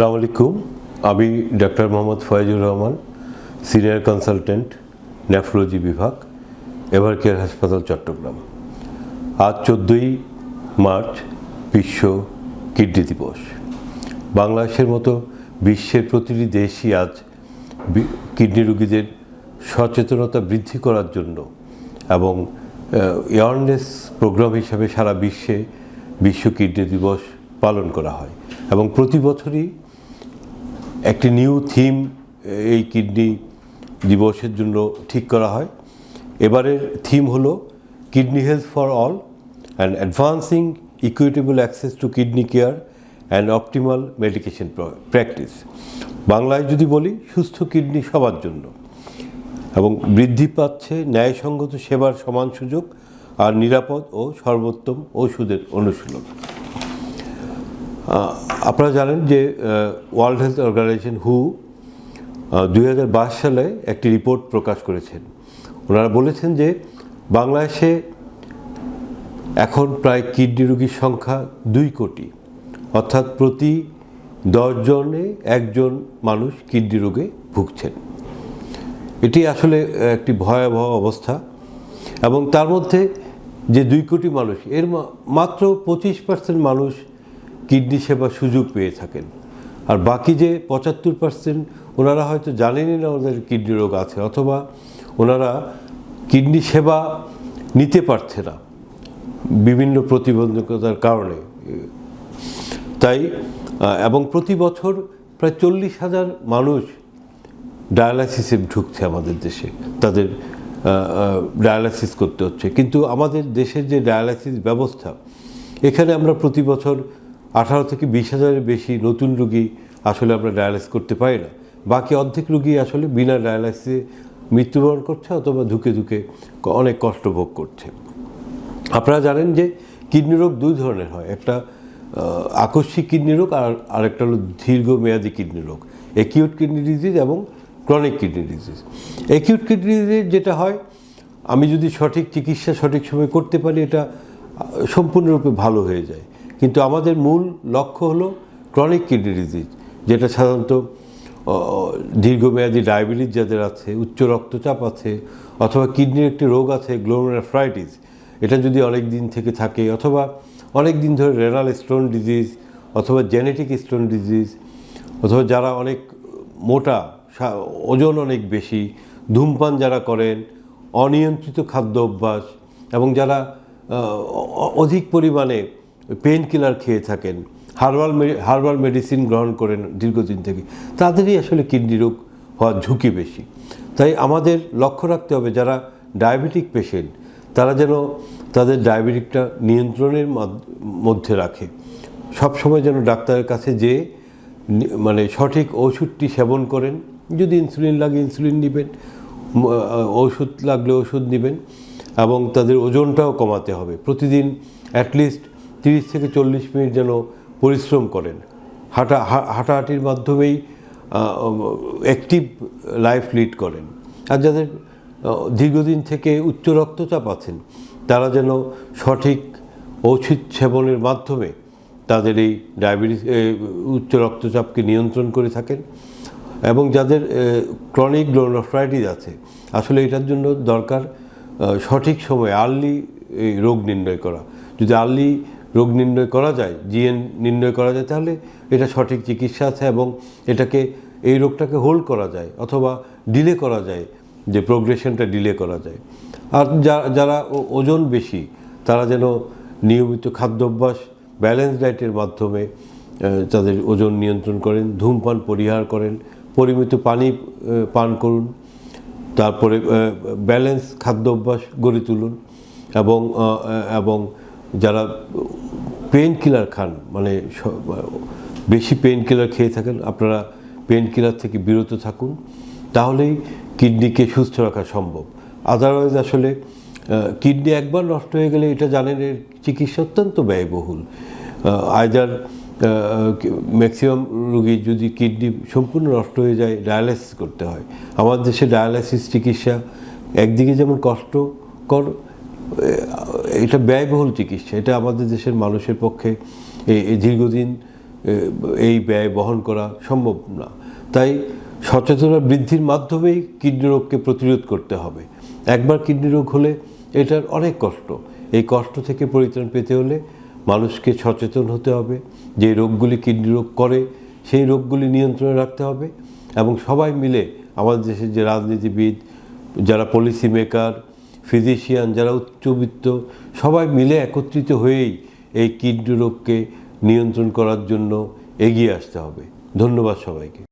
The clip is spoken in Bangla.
সালাম আলাইকুম। আমি doctor Mohammad Foyezur Rahman, senior consultant, nephrology বিভাগ, এভার কেয়ার হাসপাতাল, চট্টগ্রাম। আজ চোদ্দোই মার্চ, বিশ্ব কিডনি দিবস। বাংলাদেশের মতো বিশ্বের প্রতিটি দেশই আজ কিডনি রোগীদের সচেতনতা বৃদ্ধি করার জন্য এবং অ্যাওয়ারনেস প্রোগ্রাম হিসাবে সারা বিশ্বে বিশ্ব কিডনি দিবস পালন করা হয়। এবং প্রতি বছরই একটি নিউ থিম এই কিডনি দিবসের জন্য ঠিক করা হয়। এবারের থিম হলো kidney health for all and advancing equitable access to kidney care and optimal medication practice বাংলায় যদি বলি, সুস্থ কিডনি সবার জন্য। এবং বৃদ্ধি পাচ্ছে ন্যায়সঙ্গত সেবার সমান সুযোগ আর নিরাপদ ও সর্বোত্তম ওষুধের অনুশীলন। আপনারা জানেন যে ওয়ার্ল্ড হেলথ অর্গানাইজেশন হু দুই হাজার বাইশ সালে একটি রিপোর্ট প্রকাশ করেছেন। ওনারা বলেছেন যে, বাংলাদেশে এখন প্রায় কিডনি রোগীর সংখ্যা দুই কোটি। অর্থাৎ প্রতি দশজনে একজন মানুষ কিডনি রোগে ভুগছেন। এটি আসলে একটি ভয়াবহ অবস্থা। এবং তার মধ্যে যে দুই কোটি মানুষ, এর মাত্র পঁচিশ পার্সেন্ট মানুষ কিডনি সেবা সুযোগ পেয়ে থাকেন। আর বাকি যে পঁচাত্তর পার্সেন্ট ওনারা হয়তো জানেনই না ওদের কিডনি রোগ আছে, অথবা ওনারা কিডনি সেবা নিতে পারছে না বিভিন্ন প্রতিবন্ধকতার কারণে। তাই এবং প্রতি বছর প্রায় চল্লিশ হাজার মানুষ ডায়ালাসিসে ঢুকছে আমাদের দেশে। তাদের ডায়ালাসিস করতে হচ্ছে। কিন্তু আমাদের দেশের যে ডায়ালাসিস ব্যবস্থা, এখানে আমরা প্রতি বছর আঠারো থেকে বিশ হাজারের বেশি নতুন রুগী আসলে আমরা ডায়ালাইস করতে পারি না। বাকি অর্ধেক রুগী আসলে বিনা ডায়ালাইসিসে মৃত্যুবরণ করছে অথবা ধুকে ধুকে অনেক কষ্ট ভোগ করছে। আপনারা জানেন যে কিডনি রোগ দুই ধরনের হয়, একটা আকস্মিক কিডনি রোগ আর আরেকটা হলো দীর্ঘমেয়াদী কিডনি রোগ অ্যাকিউট কিডনি ডিজিজ এবং chronic kidney disease acute kidney disease যেটা হয়, আমি যদি সঠিক চিকিৎসা সঠিক সময় করতে পারি, এটা সম্পূর্ণরূপে ভালো হয়ে যায়। কিন্তু আমাদের মূল লক্ষ্য হলো ক্রনিক কিডনি ডিজিজ যেটা সাধারণত দীর্ঘমেয়াদী ডায়াবেটিস যাদের আছে, উচ্চ রক্তচাপ আছে, অথবা কিডনির একটি রোগ আছে গ্লোমেরাফ্রাইটিস এটা যদি অনেক দিন থেকে থাকে, অথবা অনেক দিন ধরে রেনাল স্টোন ডিজিজ অথবা জেনেটিক স্টোন ডিজিজ অথবা যারা অনেক মোটা ওজন অনেক বেশি, ধূমপান যারা করেন, অনিয়ন্ত্রিত খাদ্য অভ্যাস, এবং যারা অধিক পরিমাণে পেন কিলার খেয়ে থাকেন হার্বাল হার্বাল মেডিসিন গ্রহণ করেন দীর্ঘদিন থেকে, তাদেরই আসলে কিডনি রোগ হওয়ার ঝুঁকি বেশি। তাই আমাদের লক্ষ্য রাখতে হবে যারা ডায়াবেটিক পেশেন্ট তারা যেন তাদের ডায়াবেটিকটা নিয়ন্ত্রণের মধ্যে রাখে। সবসময় যেন ডাক্তারের কাছে যে মানে সঠিক ওষুধটি সেবন করেন, যদি ইনসুলিন লাগে ইনসুলিন নেবেন ওষুধ লাগলে ওষুধ নেবেন, এবং তাদের ওজনটাও কমাতে হবে। প্রতিদিন অ্যাটলিস্ট তিরিশ থেকে চল্লিশ মিনিট যেন পরিশ্রম করেন। হাঁটা, হাঁটাহাঁটির মাধ্যমেই অ্যাক্টিভ লাইফ লিড করেন। আর যাদের দীর্ঘদিন থেকে উচ্চ রক্তচাপ আছেন, তারা যেন সঠিক ঔষধ সেবনের মাধ্যমে তাদের এই ডায়াবেটিস উচ্চ রক্তচাপকে নিয়ন্ত্রণ করে থাকেন এবং যাদের ক্রনিক গ্লোনোফ্রাইটিস আছে, আসলে এটার জন্য দরকার সঠিক সময়ে আর্লি এই রোগ নির্ণয় করা। যদি আর্লি রোগ নির্ণয় করা যায়, জিএন নির্ণয় করা যায়, তাহলে এটা সঠিক চিকিৎসা আছে এবং এটাকে, এই রোগটাকে হোল্ড করা যায় অথবা ডিলে করা যায়, যে প্রোগ্রেশনটা ডিলে করা যায়। আর যারা ওজন বেশি, তারা যেন নিয়মিত খাদ্যাভ্যাস ব্যালেন্স ডায়েটের মাধ্যমে তাদের ওজন নিয়ন্ত্রণ করেন, ধূমপান পরিহার করেন, পরিমিত পানি পান করুন, তারপরে ব্যালেন্স খাদ্য অভ্যাস গড়ে তুলুন এবং এবং যারা পেন কিলার খান মানে বেশি পেন কিলার খেয়ে থাকেন। আপনারা পেন কিলার থেকে বিরত থাকুন, তাহলেই কিডনিকে সুস্থ রাখা সম্ভব। আদারওয়াইজ আসলে কিডনি একবার নষ্ট হয়ে গেলে এটা জানেন, এর চিকিৎসা অত্যন্ত ব্যয়বহুল। আইদার ম্যাক্সিমাম রোগী যদি কিডনি সম্পূর্ণ নষ্ট হয়ে যায় ডায়ালাইসিস করতে হয়। আমাদের দেশে ডায়ালাইসিস চিকিৎসা একদিকে যেমন কষ্টকর এটা ব্যয়বহুল চিকিৎসা। এটা আমাদের দেশের মানুষের পক্ষে দীর্ঘদিন এই ব্যয় বহন করা সম্ভব না। তাই সচেতনতা বৃদ্ধির মাধ্যমেই কিডনি রোগকে প্রতিরোধ করতে হবে। একবার কিডনি রোগ হলে এটার অনেক কষ্ট। এই কষ্ট থেকে পরিত্রাণ পেতে হলে মানুষকে সচেতন হতে হবে। যে রোগগুলি কিডনি রোগ করে, সেই রোগগুলি নিয়ন্ত্রণে রাখতে হবে। এবং সবাই মিলে আমাদের দেশের যে রাজনীতিবিদ, যারা পলিসি মেকার ফিজিশিয়ান যারা উচ্চবিত্ত সবাই মিলে একত্রিত হয়েই এই কিডনি রোগকে নিয়ন্ত্রণ করার জন্য এগিয়ে আসতে হবে। ধন্যবাদ সবাইকে।